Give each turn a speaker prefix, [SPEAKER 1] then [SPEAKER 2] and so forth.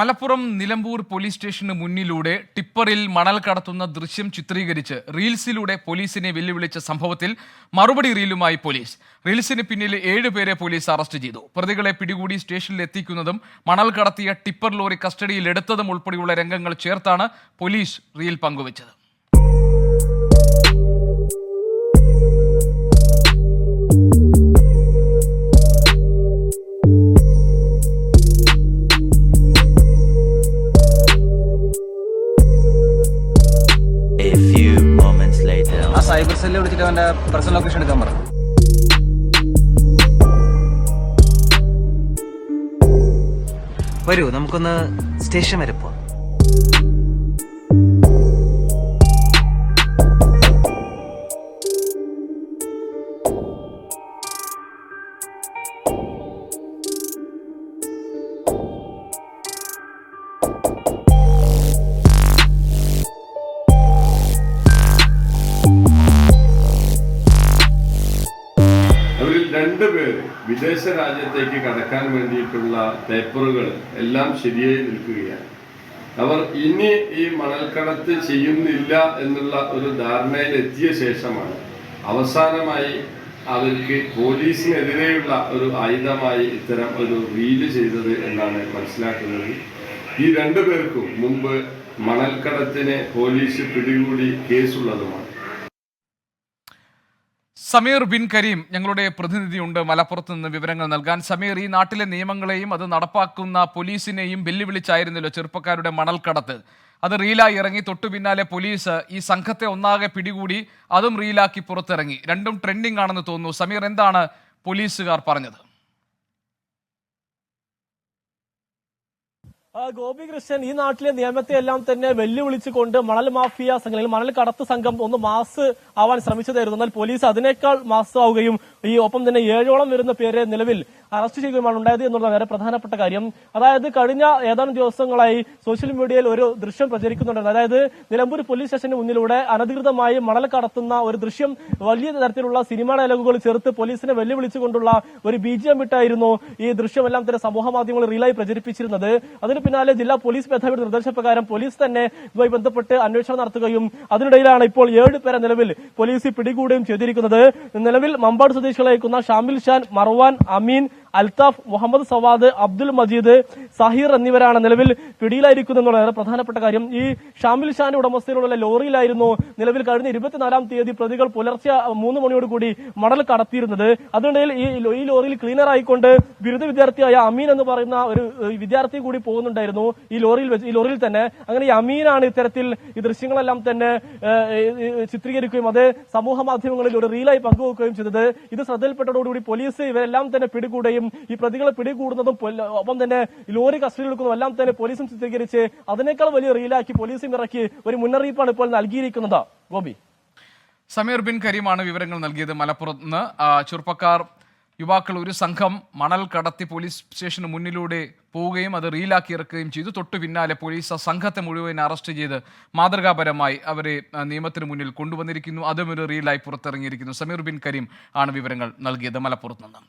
[SPEAKER 1] Malappuram Nilambur police സ്റ്റേഷന് മുന്നിലൂടെ ടിപ്പറിൽ മണൽ കടത്തുന്ന ദൃശ്യം ചിത്രീകരിച്ച് റീൽസിലൂടെ പോലീസിനെ വെല്ലുവിളിച്ച സംഭവത്തിൽ മറുപടി റീലുമായി പോലീസ്. റീൽസിന് പിന്നിൽ ഏഴുപേരെ പോലീസ് അറസ്റ്റ് ചെയ്തു. പ്രതികളെ പിടികൂടി സ്റ്റേഷനിൽ എത്തിക്കുന്നതും മണൽ കടത്തിയ ടിപ്പർ ലോറി കസ്റ്റഡിയിൽ എടുത്തതും ഉൾപ്പെടെയുള്ള രംഗങ്ങൾ ചേർത്താണ് പോലീസ് റീൽ പങ്കുവച്ചത്.
[SPEAKER 2] സൈബർ സെല്ലിൽ വിളിച്ചിട്ട് അവന്റെ പേഴ്സണൽ ലൊക്കേഷൻ എടുക്കാൻ പറഞ്ഞു. വരൂ നമുക്കൊന്ന് സ്റ്റേഷൻ വരെ പോവാം.
[SPEAKER 3] വിദേശ രാജ്യത്തേക്ക് കടക്കാൻ വേണ്ടിയിട്ടുള്ള പേപ്പറുകൾ എല്ലാം ശരിയായി നിൽക്കുകയാണ്. അവർ ഇനി ഈ മണൽക്കടത്ത് ചെയ്യുന്നില്ല എന്നുള്ള ഒരു ധാരണയിൽ എത്തിയ ശേഷമാണ് അവസാനമായി അവർക്ക് പോലീസിനെതിരെയുള്ള ഒരു ആയുധമായി ഇത്തരം ഒരു റീൽ ചെയ്തത് എന്നാണ് മനസ്സിലാക്കുന്നത്. ഈ രണ്ടു പേർക്കും മുമ്പ് മണൽക്കടത്തിന് പോലീസ് പിടികൂടി കേസുള്ളതുമാണ്.
[SPEAKER 1] സമീർ ബിൻ കരീം ഞങ്ങളുടെ പ്രതിനിധിയുണ്ട്. മലപ്പുറത്ത് നിന്ന് വിവരങ്ങൾ നൽകാൻ. സമീർ ഈ നാട്ടിലെ നിയമങ്ങളെയും അത് നടപ്പാക്കുന്ന പോലീസിനെയും വെല്ലുവിളിച്ചായിരുന്നല്ലോ ചെറുപ്പക്കാരുടെ മണൽക്കടത്ത്. അത് റീലായി ഇറങ്ങി. തൊട്ടു പിന്നാലെ പോലീസ് ഈ സംഘത്തെ ഒന്നാകെ പിടികൂടി അതും റീലാക്കി പുറത്തിറങ്ങി. രണ്ടും ട്രെൻഡിംഗ് ആണെന്ന് തോന്നുന്നു. സമീർ എന്താണ് പോലീസുകാർ പറഞ്ഞത്?
[SPEAKER 4] ആ, ഗോപികൃഷ്ണൻ ഈ നാട്ടിലെ നിയമത്തെ എല്ലാം തന്നെ വെല്ലുവിളിച്ചുകൊണ്ട് മണൽ മാഫിയ സംഘം മണൽ കടത്ത് സംഘം ഒന്ന് മാസ് ആവാൻ ശ്രമിച്ചതായിരുന്നു. എന്നാൽ പോലീസ് അതിനേക്കാൾ മാസ് ആവുകയും ഈ ഒപ്പം തന്നെ ഏഴോളം വരുന്ന പേരെ നിലവിൽ അറസ്റ്റ് ചെയ്യുകയുമാണ് ഉണ്ടായത് എന്നുള്ളത് വളരെ പ്രധാനപ്പെട്ട കാര്യം. അതായത് കഴിഞ്ഞ ഏതാനും ദിവസങ്ങളായി സോഷ്യൽ മീഡിയയിൽ ഒരു ദൃശ്യം പ്രചരിക്കുന്നുണ്ടായിരുന്നു. അതായത് നിലമ്പൂർ പോലീസ് സ്റ്റേഷന് മുന്നിലൂടെ അനധികൃതമായി മണൽ കടത്തുന്ന ഒരു ദൃശ്യം വലിയ തരത്തിലുള്ള സിനിമാ ഡയലോഗുകൾ ചേർത്ത് പോലീസിനെ വെല്ലുവിളിച്ചുകൊണ്ടുള്ള ഒരു ബി ജി എം ഇട്ടായിരുന്നു ഈ ദൃശ്യമെല്ലാം തന്നെ സമൂഹ മാധ്യമങ്ങൾ റീലായി പ്രചരിപ്പിച്ചിരുന്നത്. അതിന് പിന്നാലെ ജില്ലാ പോലീസ് മേധാവിയുടെ നിർദ്ദേശപ്രകാരം പോലീസ് തന്നെ ഇതുമായി ബന്ധപ്പെട്ട് അന്വേഷണം നടത്തുകയും അതിനിടയിലാണ് ഇപ്പോൾ ഏഴ് പേരെ നിലവിൽ പോലീസ് പിടികൂടുകയും ചെയ്തിരിക്കുന്നത്. നിലവിൽ മമ്പാട് സ്വദേശികളായിരിക്കുന്ന ഷാമിൽ ഷാൻ മർവാൻ അമീൻ അൽതാഫ് മുഹമ്മദ് സവാദ് അബ്ദുൽ മജീദ് സഹീർ എന്നിവരാണ് നിലവിൽ പിടിയിലായിരിക്കുന്നത് എന്നുള്ളത് പ്രധാനപ്പെട്ട കാര്യം. ഈ ഷാമിൽ ഷാന്റെ ഉടമസ്ഥയിലുള്ള ലോറിയിലായിരുന്നു നിലവിൽ കഴിഞ്ഞ ഇരുപത്തിനാലാം തീയതി പ്രതികൾ പുലർച്ചെ മൂന്ന് മണിയോടുകൂടി മടൽ കടത്തിയിരുന്നത്. അതിനിടയിൽ ഈ ഈ ലോറിയിൽ ക്ലീനർ ആയിക്കൊണ്ട് ബിരുദ വിദ്യാർത്ഥിയായ അമീൻ എന്ന് പറയുന്ന ഒരു വിദ്യാർത്ഥി കൂടി പോകുന്നുണ്ടായിരുന്നു ഈ ലോറിയിൽ വെച്ച് ഈ ലോറിയിൽ തന്നെ. അങ്ങനെ ഈ അമീനാണ് ഇത്തരത്തിൽ ഈ ദൃശ്യങ്ങളെല്ലാം തന്നെ ചിത്രീകരിക്കുകയും അത് സമൂഹ മാധ്യമങ്ങളിൽ ഒരു റീലായി പങ്കുവെക്കുകയും ചെയ്തത്. ഇത് ശ്രദ്ധയിൽപ്പെട്ടതോടുകൂടി പോലീസ് ഇവരെല്ലാം തന്നെ പിടികൂടുകയും ഈ പ്രതികളെ പിടികൂടുന്നതും ഒപ്പം തന്നെ ലോറി കസ്റ്റഡിയിൽ എടുക്കുന്നതും എല്ലാം തന്നെ പോലീസും ചിത്രീകരിച്ച് അതിനേക്കാൾ വലിയ റീലാക്കി പോലീസും ഇറക്കി ഒരു മുന്നറിയിപ്പാണ് ഇപ്പോൾ നൽകിയിരിക്കുന്നത്. ഗോപി.
[SPEAKER 1] സമീർ ബിൻ കരീമാണ് വിവരങ്ങൾ നൽകിയത് മലപ്പുറത്ത് നിന്ന്. ചെറുപ്പക്കാർ യുവാക്കൾ ഒരു സംഘം മണൽ കടത്തി പോലീസ് സ്റ്റേഷന് മുന്നിലൂടെ പോവുകയും അത് റീലാക്കി ഇറക്കുകയും ചെയ്തു. തൊട്ടു പിന്നാലെ പോലീസ് ആ സംഘത്തെ മുഴുവൻ അറസ്റ്റ് ചെയ്ത് മാതൃകാപരമായി അവരെ നിയമത്തിന് മുന്നിൽ കൊണ്ടുവന്നിരിക്കുന്നു. അതും ഒരു റീലായി പുറത്തിറങ്ങിയിരിക്കുന്നു. സമീർ ബിൻ കരീം ആണ് വിവരങ്ങൾ നൽകിയത് മലപ്പുറത്ത് നിന്ന്.